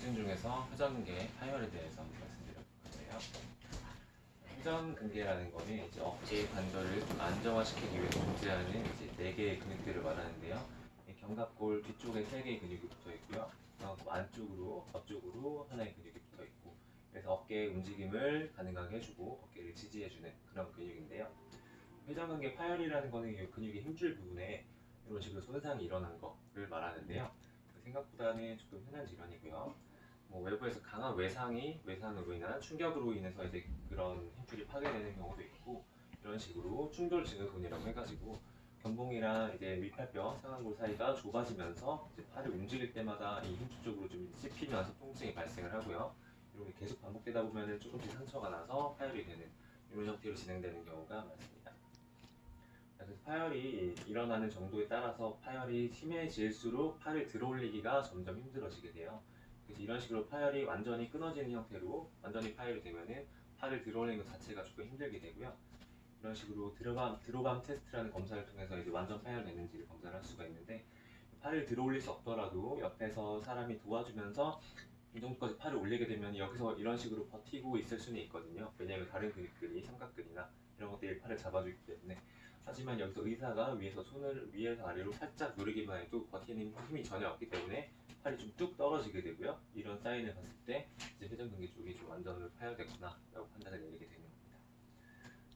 기준 중에서 회전근개 파열에 대해서 말씀드려볼 건데요. 회전근개라는 거는 이제 어깨의 관절을 안정화시키기 위해 존재하는 이제 네 개의 근육들을 말하는데요. 견갑골 뒤쪽에 세 개의 근육이 붙어 있고요. 안쪽으로 앞쪽으로 하나의 근육이 붙어 있고 그래서 어깨의 움직임을 가능하게 해주고 어깨를 지지해주는 그런 근육인데요. 회전근개 파열이라는 거는 이 근육의 힘줄 부분에 이런 식으로 손상이 일어난 거를 말하는데요. 생각보다는 조금 흔한 질환이고요. 뭐 외부에서 강한 외상이 외상으로 인한 충격으로 인해서 이제 그런 힘줄이 파괴되는 경우도 있고 이런 식으로 충돌 증후군이라고 해가지고 견봉이랑 이제 밑팔뼈 상완골 사이가 좁아지면서 이제 팔을 움직일 때마다 이 힘줄 쪽으로 좀 씹히면서 통증이 발생을 하고요. 이렇게 계속 반복되다 보면은 조금씩 상처가 나서 파열이 되는 이런 형태로 진행되는 경우가 많습니다. 그래서 파열이 일어나는 정도에 따라서 파열이 심해질수록 팔을 들어올리기가 점점 힘들어지게 돼요. 그래서 이런 식으로 파열이 완전히 끊어지는 형태로 완전히 파열이 되면은 팔을 들어올리는 것 자체가 조금 힘들게 되고요. 이런 식으로 들어감 들어감 테스트라는 검사를 통해서 이제 완전 파열되는지를 검사를 할 수가 있는데 팔을 들어올릴 수 없더라도 옆에서 사람이 도와주면서 이 정도까지 팔을 올리게 되면 여기서 이런 식으로 버티고 있을 수는 있거든요. 왜냐하면 다른 근육들이 삼각근이나 이런 것들이 팔을 잡아주기 때문에 하지만 여기서 의사가 위에서 손을 위에서 아래로 살짝 누르기만 해도 버티는 힘이 전혀 없기 때문에 팔이 좀 뚝 떨어지게 되고요. 이런 사인을 봤을 때 이제 회전근개 쪽이 좀 완전으로 파열됐구나라고 판단을 내리게 되는 겁니다.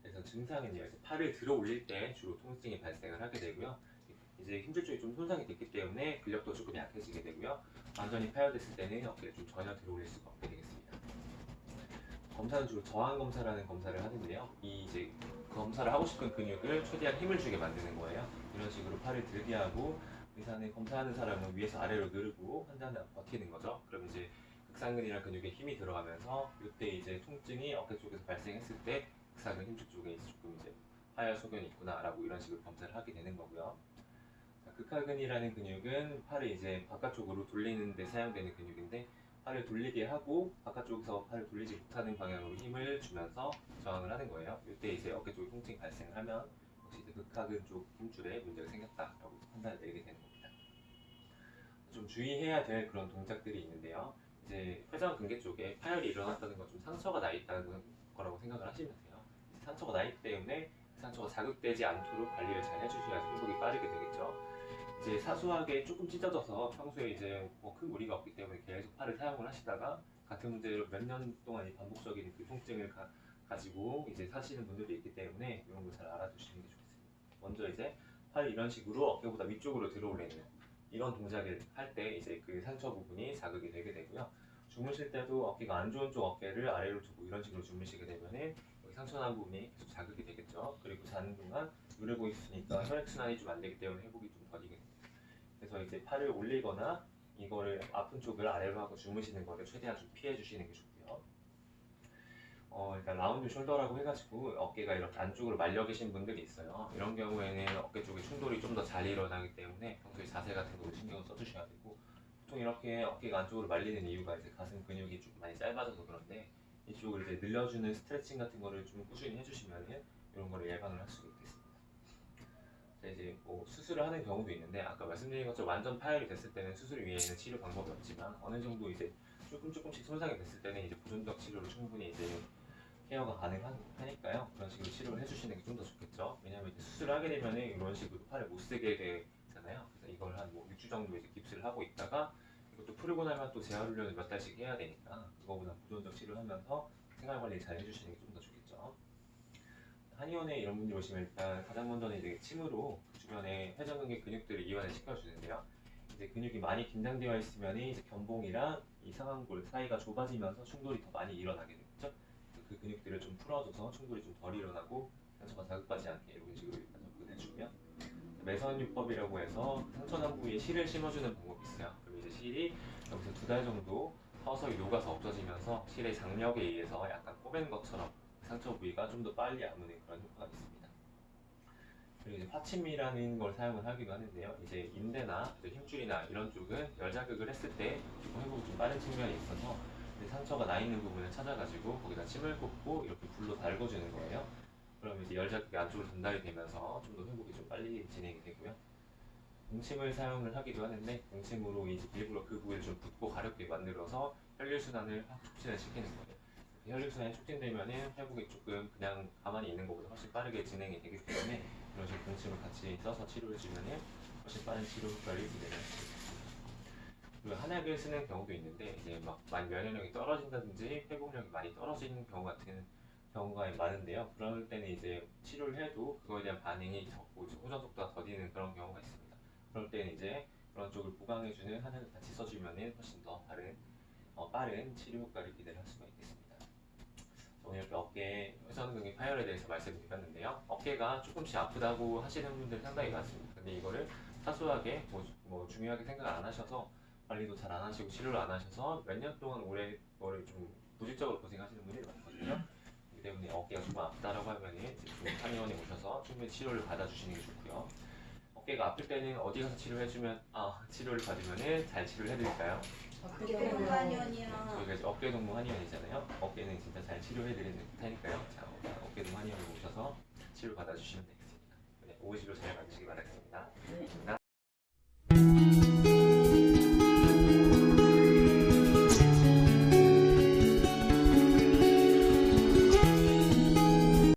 그래서 증상은요, 이제 팔을 들어 올릴 때 주로 통증이 발생을 하게 되고요. 이제 힘줄 쪽이 좀 손상이 됐기 때문에 근력도 조금 약해지게 되고요. 완전히 파열됐을 때는 어깨를 좀 전혀 들어 올릴 수가 없게 되겠습니다. 검사는 주로 저항 검사라는 검사를 하는데요. 이 이제 검사를 하고 싶은 근육을 최대한 힘을 주게 만드는 거예요. 이런 식으로 팔을 들게 하고 의사는 검사하는 사람은 위에서 아래로 누르고 환자는 버티는 거죠. 그럼 이제 극상근이나 근육에 힘이 들어가면서 이때 이제 통증이 어깨 쪽에서 발생했을 때 극상근 힘줄 쪽에 조금 이제 하열 소견이 있구나라고 이런 식으로 검사를 하게 되는 거고요. 자, 극하근이라는 근육은 팔을 이제 바깥쪽으로 돌리는 데 사용되는 근육인데 팔을 돌리게 하고 바깥쪽에서 팔을 돌리지 못하는 방향으로 힘을 주면서 저항을 하는 거예요. 이때 이제 어깨 쪽에 통증이 발생을 하면 이제 극하근 쪽 힘줄에 문제가 생겼다라고 판단을 내리게 되는 겁니다. 좀 주의해야 될 그런 동작들이 있는데요. 이제 회전 근개 쪽에 파열이 일어났다는 건 좀 상처가 나 있다는 거라고 생각을 하시면 돼요. 상처가 나 있기 때문에 그 상처가 자극되지 않도록 관리를 잘 해주셔야 회복이 빠르게 되겠죠. 이제 사소하게 조금 찢어져서 평소에 이제 뭐 큰 무리가 없기 때문에 계속 팔을 사용을 하시다가 같은 문제로 몇 년 동안 이 반복적인 그 통증을 가, 가지고 이제 사시는 분들도 있기 때문에 이런 걸 잘 알아두시는. 먼저 이제 팔이 이런 식으로 어깨보다 위쪽으로 들어올리는 이런 동작을 할 때 이제 그 상처 부분이 자극이 되게 되고요. 주무실 때도 어깨가 안 좋은 쪽 어깨를 아래로 두고 이런 식으로 주무시게 되면은 여기 상처 난 부분이 계속 자극이 되겠죠. 그리고 자는 동안 누르고 있으니까 혈액순환이 좀 안 되기 때문에 회복이 좀 더디게 됩니다. 그래서 이제 팔을 올리거나 이거를 아픈 쪽을 아래로 하고 주무시는 거를 최대한 좀 피해 주시는 게 좋고요. 어, 그러니까 라운드 숄더라고 해가지고 어깨가 이렇게 안쪽으로 말려 계신 분들이 있어요. 이런 경우에는 어깨 쪽에 충돌이 좀 더 잘 일어나기 때문에 평소에 자세 같은 거 신경을 써주셔야 되고 보통 이렇게 어깨가 안쪽으로 말리는 이유가 이제 가슴 근육이 좀 많이 짧아져서 그런데 이쪽을 이제 늘려주는 스트레칭 같은 거를 좀 꾸준히 해주시면은 이런 거를 예방을 할 수가 있겠습니다. 자, 이제 뭐 수술을 하는 경우도 있는데 아까 말씀드린 것처럼 완전 파열이 됐을 때는 수술 위에는 치료 방법이 없지만 어느 정도 이제 조금 조금씩 손상이 됐을 때는 이제 보존적 치료로 충분히 이제 케어가 가능하니까요. 그런 식으로 치료를 해주시는 게 좀 더 좋겠죠. 왜냐하면 수술을 하게 되면은 이런 식으로 팔을 못 쓰게 되잖아요. 그래서 이걸 한뭐 6주 정도 이제 깁스를 하고 있다가 이것도 풀고 나면 또 재활 훈련을 몇 달씩 해야 되니까 그거보다 보존적 치료를 하면서 생활 관리 잘 해주시는 게 좀 더 좋겠죠. 한의원에 이런 분들이 오시면 일단 가장 먼저는 이제 침으로 그 주변에 회전근개 근육들을 이완을 시켜주는데요. 이제 근육이 많이 긴장되어 있으면 이제 견봉이랑 이 상완골 사이가 좁아지면서 충돌이 더 많이 일어나게 되겠죠. 그래서 그 근육들을 좀 풀어줘서 충돌이 좀 덜 일어나고 상처가 자극받지 않게 이런 식으로 일단 접근해주고요. 매선유법이라고 해서 상처 난 부위에 실을 심어주는 방법이 있어요. 그럼 이제 실이 여기서 두 달 정도 서서히 녹아서 없어지면서 실의 장력에 의해서 약간 꼬맨 것처럼 상처 부위가 좀 더 빨리 아무는 그런 효과가 있습니다. 그리고 이제 파침이라는 걸 사용을 하기도 하는데요. 이제 인대나 힘줄이나 이런 쪽은 열 자극을 했을 때 회복이 좀 빠른 측면이 있어서 상처가 나 있는 부분을 찾아가지고 거기다 침을 꽂고 이렇게 불로 달궈주는 거예요. 그러면 이제 열 자극이 안쪽으로 전달이 되면서 좀 더 회복이 좀 빨리 진행이 되고요. 공침을 사용을 하기도 하는데 공침으로 이제 일부러 그 부위를 좀 붓고 가렵게 만들어서 혈류순환을 확 촉진을 시키는 거예요. 혈액순환이 촉진되면은 회복이 조금 그냥 가만히 있는 것보다 훨씬 빠르게 진행이 되기 때문에 이런 식으로 공침을 같이 써서 치료해 주면은 훨씬 빠른 치료 효과를 기대할 수 있습니다. 그리고 한약을 쓰는 경우도 있는데 이제 막 많이 면역력이 떨어진다든지 회복력이 많이 떨어지는 경우 같은 경우가 많은데요. 그럴 때는 이제 치료를 해도 그거에 대한 반응이 적고 호전 속도가 더디는 그런 경우가 있습니다. 그럴 때는 이제 그런 쪽을 보강해주는 한약을 같이 써주면은 훨씬 더 빠른 어, 빠른 치료 효과를 기대할 수가 있겠습니다. 오늘 이렇게 어깨 회전근개 파열에 대해서 말씀드렸는데요. 어깨가 조금씩 아프다고 하시는 분들 상당히 많습니다. 근데 이거를 사소하게 뭐, 뭐 중요하게 생각 안 하셔서 관리도 잘 안 하시고 치료를 안 하셔서 몇 년 동안 오래 뭐를 좀 부직적으로 고생하시는 분들이 많거든요. 그렇기 때문에 어깨가 조금 아프다라고 하면은 좀 한의원에 오셔서 충분히 치료를 받아주시는 게 좋고요. 어깨가 아플 때는 어디 가서 치료해주면 아 치료를 받으면은 잘 치료를 해드릴까요? 공간이요. 저희가 이제 어깨 동무 한의원이잖아요. 어깨는 진짜 잘 치료해드리는 테니까요. 자, 어깨 동무 한의원에 오셔서 치료 받아주시면 되겠습니다. 네, 오시로 잘